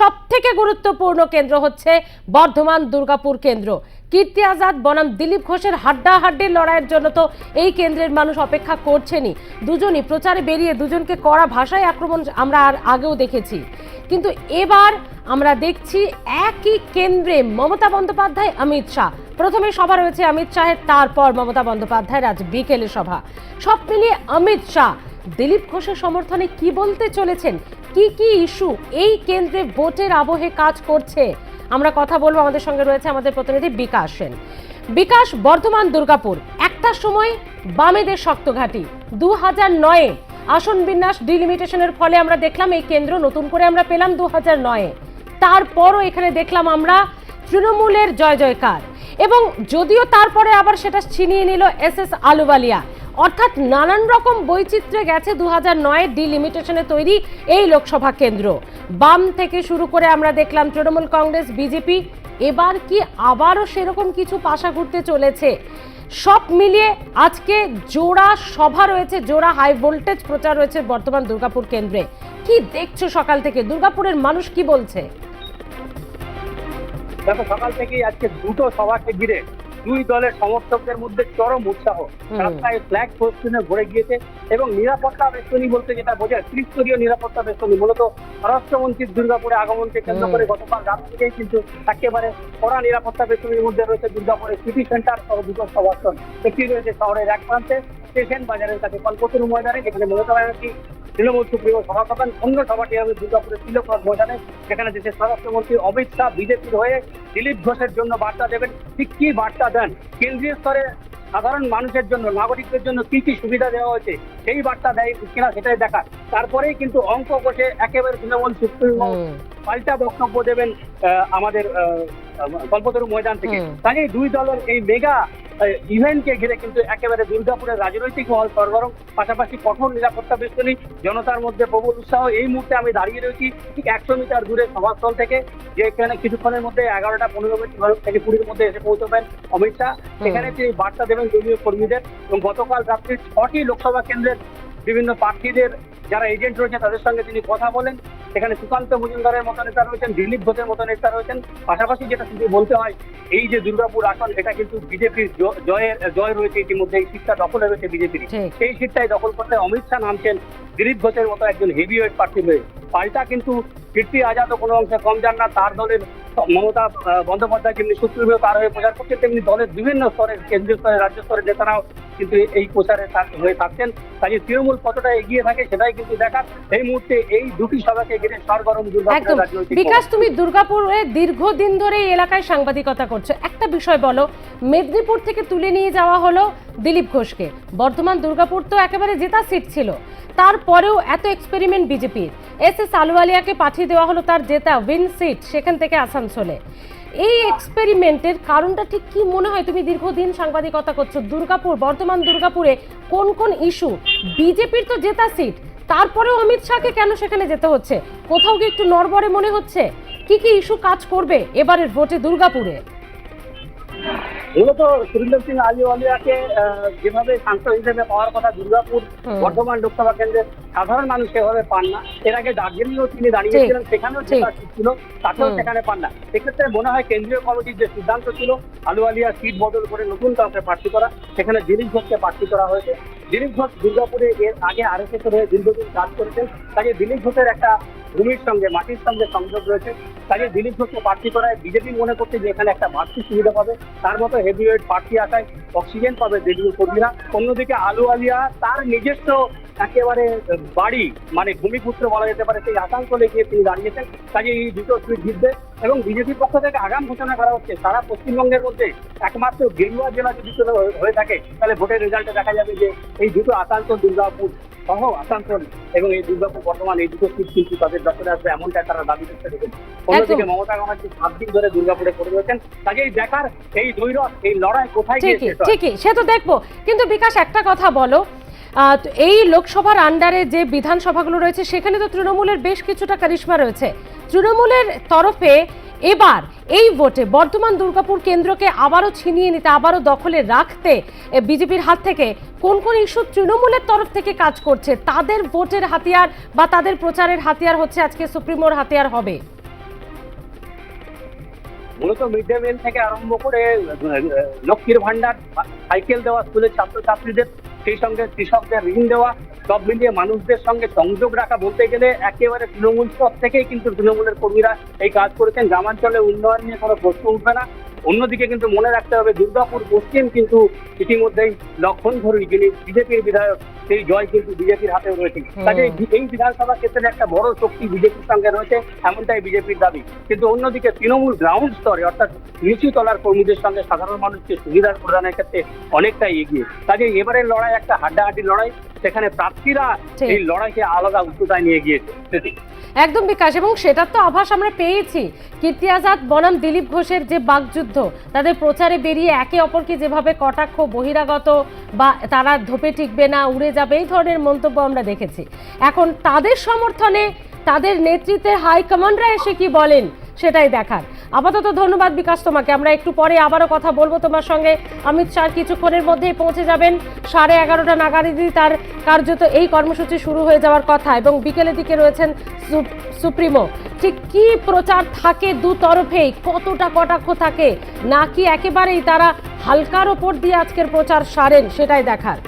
সব থেকে গুরুত্বপূর্ণ কেন্দ্র হচ্ছে বর্ধমান দুর্গাপুর কেন্দ্র। কীর্তি আজাদ, বনাম দিলীপ ঘোষের হাড্ডাহাড্ডির লড়াইয়ের জন্য তো এই কেন্দ্রের মানুষ অপেক্ষা করছেনই। দুজনই প্রচারে বেরিয়ে দুজনকে কড়া ভাষায় আক্রমণ আমরা আর আগেও দেখেছি। কিন্তু এবার আমরা দেখছি একই কেন্দ্রে মমতা বন্দ্যোপাধ্যায়, অমিত শাহ। প্রথমে সভা রয়েছে অমিত শাহের, তারপর মমতা বন্দ্যোপাধ্যায়ের আজ বিকেলে সভা। সব মিলিয়ে অমিত শাহ দিলীপ ঘোষের সমর্থনে কি বলতে চলেছেন? কি কি ইস্যু? এই কেন্দ্রে ভোটের আবহে কাজ করছে। আমরা কথা বলব, আমাদের সঙ্গে রয়েছে আমাদের প্রতিনিধি বিকাশ সেন। বিকাশ, বর্ধমান, দুর্গাপুর। একটা সময় বামেদের শক্ত ঘাঁটি। দু হাজার নয়ে আসন বিন্যাস ডিলিমিটেশনের ফলে আমরা দেখলাম এই কেন্দ্র নতুন করে আমরা পেলাম দু হাজার নয়ে। তারপরও এখানে দেখলাম আমরা তৃণমূলের জয় জয়কার। এবং যদিও তারপরে আবার সেটা ছিনিয়ে নিল এস এস আলুবালিয়া। অর্থাৎ নানান রকম বৈচিত্র্যে গেছে দু হাজার নয়ের ডিলিমিটেশনে তৈরি এই লোকসভা কেন্দ্র। বাম থেকে শুরু করে আমরা দেখলাম তৃণমূল কংগ্রেস, বিজেপি। এবার কি আবারও সেরকম কিছু পাশা ঘুরতে চলেছে? সব মিলিয়ে আজকে জোড়া সভা রয়েছে, জোড়া হাই ভোল্টেজ প্রচার রয়েছে বর্তমান দুর্গাপুর কেন্দ্রে। কি দেখছ সকাল থেকে? দুর্গাপুরের মানুষ কি বলছে? দেখো, সকাল থেকেই আজকে দুটো সভাকে ঘিরে দুই দলের সমর্থকদের মধ্যে চরম উৎসাহ। রাস্তায় ফ্ল্যাগ পোস্টনে ভরে গিয়েছে এবং নিরাপত্তা বেষ্টনী বলতে যেটা বোঝায় ত্রিস্তরীয় নিরাপত্তা বেষ্টনী। মূলত স্বরাষ্ট্রমন্ত্রীর দুর্গাপুরে আগমনকে কেন্দ্র করে গতকাল রাত থেকেই কিন্তু একেবারে কড়া নিরাপত্তা বেষ্টনীর মধ্যে রয়েছে দুর্গাপুরের সিটি সেন্টার সহ দুটো সভাস্থল। একটি রয়েছে শহরের এক প্রান্তে স্টেশন বাজারের কাছে কলকাতার ময়দানে যেখানে মমতা ব্যানার্জি তৃণমূল সুপ্রিমো সভা করবেন অন্য সভাটি হবে দুর্গাপুরের তিলকনাথ ময়দানে। সেখানে দেশের স্বরাষ্ট্রমন্ত্রী অমিত শাহ বিজেপির হয়ে দিলীপ ঘোষের জন্য বার্তা দেবেন। ঠিক কি বার্তা দেন? কেন্দ্রীয় স্তরে সাধারণ মানুষের জন্য, নাগরিকদের জন্য কি কি সুবিধা দেওয়া হয়েছে? সেই বার্তা দেয় কিনা সেটাই দেখা তারপরেই কিন্তু অঙ্ক কষে একেবারে তৃণমূল সুপ্রিমো পাল্টা বক্তব্য দেবেন আমাদের আহ, কল্পতরু ময়দান থেকে। কাজেই দুই দলের এই মেগা ইভেন্টকে ঘিরে কিন্তু একেবারে দুর্গাপুরের রাজনৈতিক মহল সরগরম পাশাপাশি কঠোর নিরাপত্তা বেষ্টনী জনতার মধ্যে প্রবল উৎসাহ এই মুহূর্তে আমি দাঁড়িয়ে রয়েছি ঠিক একশো মিটার দূরে সভাস্থল থেকে যে এখানে কিছুক্ষণের মধ্যে এগারোটা পনেরো মিনিট থেকে কুড়ির মধ্যে এসে পৌঁছবেন অমিত শাহ। সেখানে তিনি বার্তা দেবেন দলীয় কর্মীদের এবং গতকাল রাত্রি ছটি লোকসভা কেন্দ্রের বিভিন্ন প্রার্থীদের যারা এজেন্ট রয়েছে তাদের সঙ্গে তিনি কথা বলেন। সেখানে সুকান্ত মজুমদারের মতো নেতা রয়েছেন দিলীপ ঘোষের মতো নেতা রয়েছেন। পাশাপাশি যেটা শুধু বলতে হয় এই যে দুর্গাপুর আসন এটা কিন্তু বিজেপির জয়ের জয় রয়েছে ইতিমধ্যে এই সিটটা দখলে রয়েছে বিজেপির সেই সিটটাই দখল করতে অমিত শাহ নামছেন দিলীপ ঘোষের মতো একজন হেভিওয়েট প্রার্থী হয়ে। পাল্টা কিন্তু কীর্তি আজাদও কোনো অংশে কম যান না তার দলের মমতা বন্দ্যোপাধ্যায় যেমনি সুপ্রিমো তার হয়ে প্রচার করছে তেমনি দলের বিভিন্ন স্তরের কেন্দ্রীয় স্তরে রাজ্য স্তরের নেতারাও কিন্তু এই প্রচারে হয়ে থাকছেন। কাজে তৃণমূল কতটা এগিয়ে থাকে সেটাই কিন্তু দেখার। এই মুহূর্তে এই দুটি সভাকে ঘিরে সরগরম একদম। বিকাশ। তুমি দুর্গাপুরে দীর্ঘদিন ধরে এই এলাকায় সাংবাদিকতা করছ। একটা বিষয় বলো মেদিনীপুর থেকে তুলে নিয়ে যাওয়া হলো দিলীপ ঘোষকে। বর্তমান দুর্গাপুর তো একেবারে জেতা সিট ছিল। তারপরেও এত এক্সপেরিমেন্ট বিজেপির। এস এস আলুওয়ালিয়াকে পাঠিয়ে দেওয়া হলো তার জেতা উইন সিট সেখান থেকে আসানসোলে। এই এক্সপেরিমেন্টের কারণটা ঠিক কি মনে হয়? তুমি দীর্ঘদিন সাংবাদিকতা করছ। দুর্গাপুর বর্তমান দুর্গাপুরে কোন কোন ইস্যু বিজেপির তো জেতা সিট তারপরেও অমিত শাহকে কেন সেখানে যেতে হচ্ছে? কোথাও কি একটু নড়বড়ে মনে হচ্ছে? কি কি ইস্যু কাজ করবে এবারের ভোটে দুর্গাপুরে? মূলত সুরিন্দর সিং আলিওয়ালিয়াকে যেভাবে সাংসদ হিসেবে পাওয়ার কথা দুর্গাপুর বর্ধমান লোকসভা কেন্দ্রের সাধারণ মানুষ সেভাবে পান না। এর আগে দার্জিলিংও তিনি দাঁড়িয়েছিলেন সেখানেও ছিল হুম। সেখানে পান না। সেক্ষেত্রে মনে হয় কেন্দ্রীয় কমিটির যে সিদ্ধান্ত ছিল আলুয়ালিয়া সিট বদল করে নতুন কাউকে প্রার্থী করা সেখানে দিলীপ ঘোষকে প্রার্থী করা হয়েছে। দিলীপ ঘোষ দুর্গাপুরে এর আগে আরএসএস হয়ে দীর্ঘদিন কাজ করেছেন। তাকে দিলীপ ঘোষের একটা ভূমির সঙ্গে মাটির সঙ্গে সংযোগ রয়েছে। তাকে দিলীপ ঘোষকে প্রার্থী করায় বিজেপি মনে করছে যে এখানে একটা বাড়তি সুবিধা পাবে। তার মতো হেভিওয়েট প্রার্থী আসায় অক্সিজেন পাবে দিলীপ কর্মীরা অন্যদিকে আলু আলিয়া তার নিজস্ব একেবারে বাড়ি মানে ভূমিপুত্র বলা যেতে পারে সেই আসানসোলে গিয়ে তিনি দাঁড়িয়েছেন। কাজে এই দুটো সিট জিতবে এবং বিজেপির পক্ষ থেকে আগাম ঘোষণা করা হচ্ছে সারা পশ্চিমবঙ্গের মধ্যে একমাত্র গেরুয়া জেলা যদি হয়ে- থাকে তাহলে ভোটের রেজাল্টে দেখা যাবে যে এই দুটো আসানসোল দুর্গাপুর সহ আসানসোল এবং এই দুর্গাপুর বর্তমান এই দুটো সিট কিন্তু তাদের দখলে আসবে এমনটা তারা দাবি করতে দেখেন অন্যদিকে মমতা ব্যানার্জি সাত দিন ধরে দুর্গাপুরে করে রয়েছেন। কাজেই দেখার এই দৈরথ এই লড়াই কোথায় গিয়ে ঠিকই সে তো দেখব। কিন্তু বিকাশ একটা কথা বলো এই লোকসভার আন্ডারে যে বিধানসভাগুলো রয়েছে, সেখানে তো তৃণমূলের বেশ কিছুটা কারিশ্মা রয়েছে। তৃণমূলের তরফে এবার এই ভোটে বর্তমান দুর্গাপুর কেন্দ্রকে আবারও ছিনিয়ে নিতে, আবারও দখলে রাখতে বিজেপির হাত থেকে কোন কোন ইস্যু তৃণমূলের তরফ থেকে কাজ করছে, তাদের ভোটের হাতিয়ার বা তাদের প্রচারের হাতিয়ার হচ্ছে আজকে সুপ্রিমোর হাতিয়ার হবে। মূলত মিড ডে মিল থেকে আরম্ভ করে লক্ষ্মীর ভান্ডার সাইকেল দেওয়া স্কুলের ছাত্রছাত্রীদের সেই সঙ্গে কৃষকদের ঋণ দেওয়া, সব মিলিয়ে মানুষদের সঙ্গে সংযোগ রাখা বলতে গেলে একেবারে তৃণমূল স্তর থেকেই কিন্তু তৃণমূলের কর্মীরা এই কাজ করেছেন। গ্রামাঞ্চলে উন্নয়ন নিয়ে কোনো প্রশ্ন উঠবে না। অন্যদিকে কিন্তু মনে রাখতে হবে, দুর্গাপুর পশ্চিম কিন্তু ইতিমধ্যেই লক্ষণ ধরুন যিনি বিজেপির বিধায়ক সেই জয় কিন্তু বিজেপির হাতে রয়েছে। কাজে এই বিধানসভা ক্ষেত্রে একটা বড় শক্তি বিজেপির সঙ্গে রয়েছে এমনটাই বিজেপির দাবি। কিন্তু অন্যদিকে তৃণমূল গ্রাউন্ড স্তরে অর্থাৎ নিচু তলার কর্মীদের সঙ্গে সাধারণ মানুষকে সুবিধা প্রদানের ক্ষেত্রে অনেকটাই এগিয়ে। কাজে এবারের লড়াই একটা হাড্ডাহাড্ডি লড়াই সেখানে প্রার্থীরা। এই লড়াইকে আলাদা উচ্চতায় নিয়ে গিয়েছে। একদম বিকাশ এবং সেটার তো আভাস আমরা পেয়েছি। কীর্তি আজাদ বনাম দিলীপ ঘোষের যে বাকযুদ্ধ তাদের প্রচারে বেরিয়ে একে অপরকে যেভাবে কটাক্ষ বহিরাগত বা তারা ধোপে টিকবে না উড়ে যাবে, এই ধরনের মন্তব্য আমরা দেখেছি। এখন তাদের সমর্থনে, তাদের নেতৃত্বের হাইকমান্ডরা এসে কি বলেন, সেটাই দেখার। আপাতত ধন্যবাদ বিকাশ তোমাকে, আমরা একটু পরে আবারও কথা বলব তোমার সঙ্গে। অমিত শাহ কিছুক্ষণের মধ্যেই পৌঁছে যাবেন। সাড়ে এগারোটা নাগারিদি তার কার্যত এই কর্মসূচি শুরু হয়ে যাওয়ার কথা এবং বিকেলের দিকে রয়েছেন সুপ্রিমো। ঠিক কি প্রচার থাকে দু তরফেই কতটা কটাক্ষ থাকে, নাকি একেবারেই তারা হালকার ওপর দিয়ে আজকের প্রচার সারেন, সেটাই দেখার।